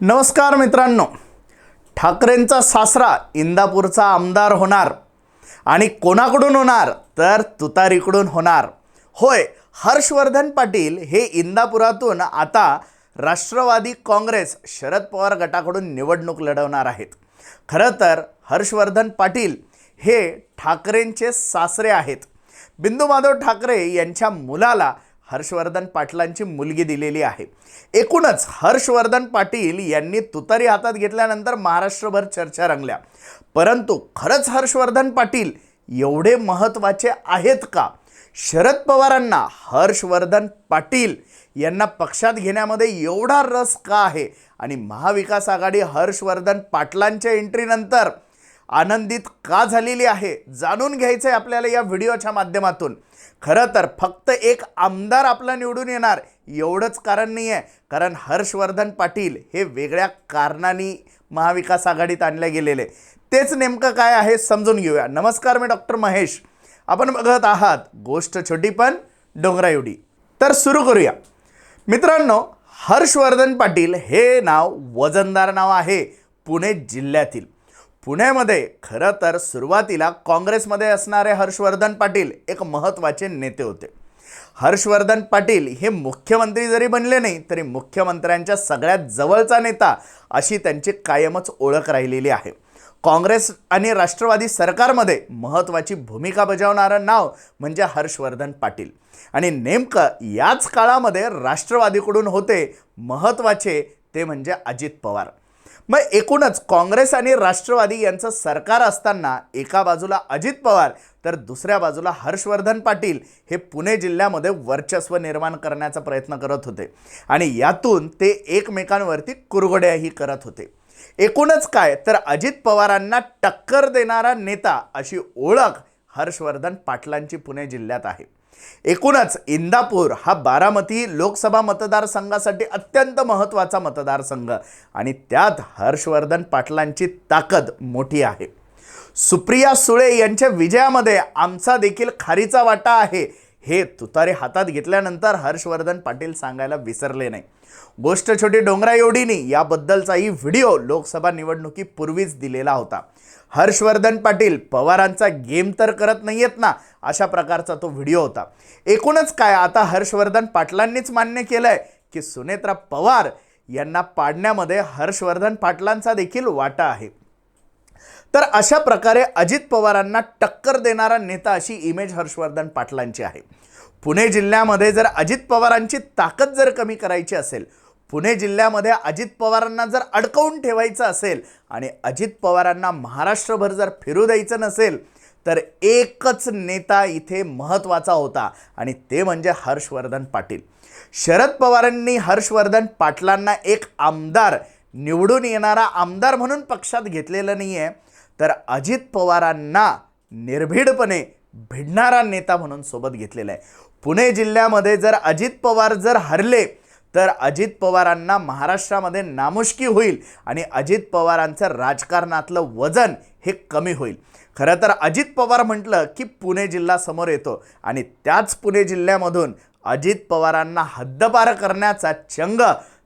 नमस्कार मित्रांनो. ठाकरेंचा सासरा इंदापूरचा आमदार होणार आणि कोणाकडून होणार तर तुतारीकडून होणार. होय हर्षवर्धन पाटील हे इंदापुरातून आता राष्ट्रवादी काँग्रेस शरद पवार गटाकडून निवडणूक लढवणार आहेत. खरं तर हर्षवर्धन पाटील हे ठाकरेंचे सासरे आहेत. बिंदू माधव ठाकरे यांच्या मुलाला हर्षवर्धन पाटलांची मुलगी दिलेली आहे. एकूणच हर्षवर्धन पाटील यांनी तुतारी हातात घेतल्यानंतर महाराष्ट्रभर चर्चा रंगल्या. परंतु खरंच हर्षवर्धन पाटील एवढे महत्त्वाचे आहेत का? शरद पवारांना हर्षवर्धन पाटील यांना पक्षात घेण्यामध्ये एवढा रस का आहे? आणि महाविकास आघाडी हर्षवर्धन पाटलांच्या एंट्रीनंतर आनंदित का झालेली आहे? जाणून घ्यायचं आहे आपल्याला या व्हिडिओच्या माध्यमातून. खरं तर फक्त एक आमदार आपला निवडून येणार एवढंच कारण नाही आहे कारण हर्षवर्धन पाटील हे वेगळ्या कारणांनी महाविकास आघाडीत आणले गेलेले. तेच नेमकं काय आहे समजून घेऊया. नमस्कार मी डॉक्टर महेश. आपण बघत आहात गोष्ट छोटी पण डोंगरा एवढी तर सुरू करूया. मित्रांनो हर्षवर्धन पाटील हे नाव वजनदार नाव आहे पुणे जिल्ह्यातील. पुण्यामध्ये खरं तर सुरुवातीला काँग्रेसमध्ये असणारे हर्षवर्धन पाटील एक महत्त्वाचे नेते होते. हर्षवर्धन पाटील हे मुख्यमंत्री जरी बनले नाही तरी मुख्यमंत्र्यांच्या सगळ्यात जवळचा नेता अशी त्यांची कायमच ओळख राहिलेली आहे. काँग्रेस आणि राष्ट्रवादी सरकारमध्ये महत्त्वाची भूमिका बजावणारं नाव म्हणजे हर्षवर्धन पाटील. आणि नेमकं याच काळामध्ये राष्ट्रवादीकडून होते महत्त्वाचे ते म्हणजे अजित पवार. मग एकूणच काँग्रेस आणि राष्ट्रवादी यांचं सरकार असताना एका बाजूला अजित पवार तर दुसऱ्या बाजूला हर्षवर्धन पाटील हे पुणे जिल्ह्यामध्ये वर्चस्व निर्माण करण्याचा प्रयत्न करत होते. आणि यातून ते एकमेकांवरती कुरघोड्याही करत होते. एकूणच काय तर अजित पवारांना टक्कर देणारा नेता अशी ओळख हर्षवर्धन पाटलांची पुणे जिल्ह्यात आहे. एकूणच इंदापूर हा बारामती लोकसभा मतदारसंघासाठी अत्यंत महत्त्वाचा मतदारसंघ आणि त्यात हर्षवर्धन पाटलांची ताकद मोठी आहे. सुप्रिया सुळे यांच्या विजयामध्ये आमचा देखील खारीचा वाटा आहे. हे तुतारे हातात घेतल्यानंतर हर्षवर्धन पाटील सांगायला विसरले नाही. गोष्ट छोटी डोंगरा एवढीनी याबद्दलचाही व्हिडिओ लोकसभा निवडणुकीपूर्वीच दिलेला होता. हर्षवर्धन पाटील पवारांचा गेम तर करत नाही आहेत ना अशा प्रकारचा तो व्हिडिओ होता. एकूणच काय आता हर्षवर्धन पाटलांनीच मान्य केलं आहे की सुनेत्रा पवार यांना पाडण्यामध्ये हर्षवर्धन पाटलांचा देखील वाटा आहे. तर अशा प्रकारे अजित पवारांना टक्कर देणारा नेता अशी इमेज हर्षवर्धन पाटलांची आहे. पुणे जिल्ह्यामध्ये जर अजित पवारांची ताकद जर कमी करायची असेल पुणे जिल्ह्यामध्ये अजित पवारांना जर अडकवून ठेवायचं असेल आणि अजित पवारांना महाराष्ट्रभर जर फिरू द्यायचं नसेल तर एकच नेता इथे महत्त्वाचा होता आणि ते म्हणजे हर्षवर्धन पाटील. शरद पवारांनी हर्षवर्धन पाटलांना एक आमदार निवडून येणारा आमदार म्हणून पक्षात घेतलेलं नाही आहे तर अजित पवारांना निर्भीडपणे भिडणारा नेता म्हणून सोबत घेतलेला आहे. पुणे जिल्ह्यामध्ये जर अजित पवार जर हरले तर अजित पवारांना महाराष्ट्रामध्ये नामुष्की होईल आणि अजित पवारांचं राजकारणातलं वजन हे कमी होईल. खरं तर अजित पवार म्हटलं की पुणे जिल्हा समोर येतो आणि त्याच पुणे जिल्ह्यामधून अजित पवारांना हद्दपार करण्याचा चंग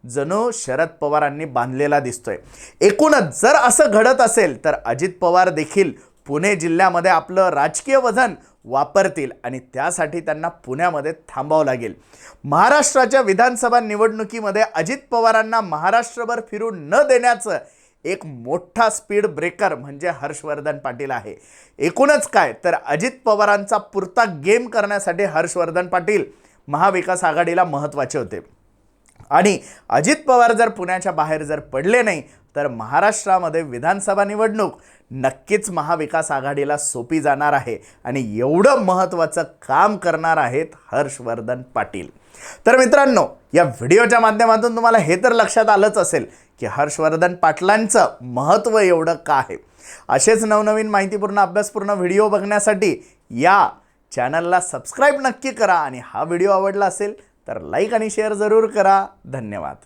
जणू शरद पवारांनी बांधलेला दिसतोय. एकूणच जर असं घडत असेल तर अजित पवार देखील पुणे जिल्ह्यामध्ये आपलं राजकीय वजन वापरतील आणि त्यासाठी त्यांना पुण्यामध्ये थांबावं लागेल. महाराष्ट्राच्या विधानसभा निवडणुकीमध्ये अजित पवारांना महाराष्ट्रभर फिरू न देण्याचं एक मोठा स्पीड ब्रेकर म्हणजे हर्षवर्धन पाटील आहे. एकूणच काय तर अजित पवारांचा पुरता गेम करण्यासाठी हर्षवर्धन पाटील महाविकास आघाडीला महत्त्वाचे होते. आणि अजित पवार जर पुण्याच्या बाहेर जर पडले नाही तर महाराष्ट्रामध्ये विधानसभा निवडणूक नक्कीच महाविकास आघाडीला सोपी जाणार आहे. आणि एवढं महत्त्वाचं काम करणार आहेत हर्षवर्धन पाटील. तर मित्रांनो या व्हिडिओच्या माध्यमातून तुम्हाला हे तर लक्षात आलंच असेल की हर्षवर्धन पाटलांचं महत्त्व एवढं का आहे? असेच नवनवीन माहितीपूर्ण अभ्यासपूर्ण व्हिडिओ बघण्यासाठी या चॅनलला सबस्क्राईब नक्की करा. आणि हा व्हिडिओ आवडला असेल तर लाईक आणि शेअर जरूर करा. धन्यवाद.